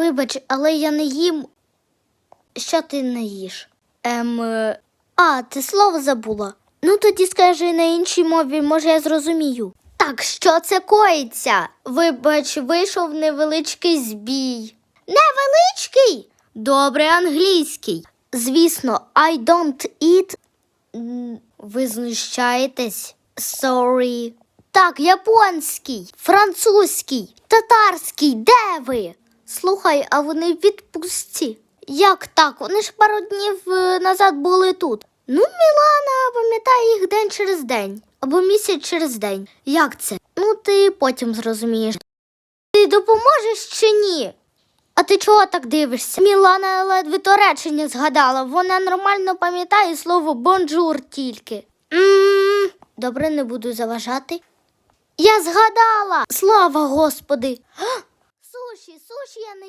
Вибач, але я не їм. Що ти не їш? Ем. е, А, ти слово забула. Ну тоді скажи на іншій мові, може я зрозумію. Так, що це коїться? Вибач, вийшов невеличкий збій. Невеличкий? Добре, англійський. Звісно, I don't eat. Ви знущаєтесь? Sorry. Так, японський, французький, татарський, де ви? Слухай, а вони в відпустці. Як так? Вони ж пару днів е, назад були тут. Ну, Мілана пам'ятає їх день через день або місяць через день. Як це? Ну, ти потім зрозумієш. Ти допоможеш чи ні? А ти чого так дивишся? Мілана ледве то речення згадала. Вона нормально пам'ятає слово бонжур тільки. м Добре, не буду заважати. Я згадала! Слава Господи! Суші, суші я не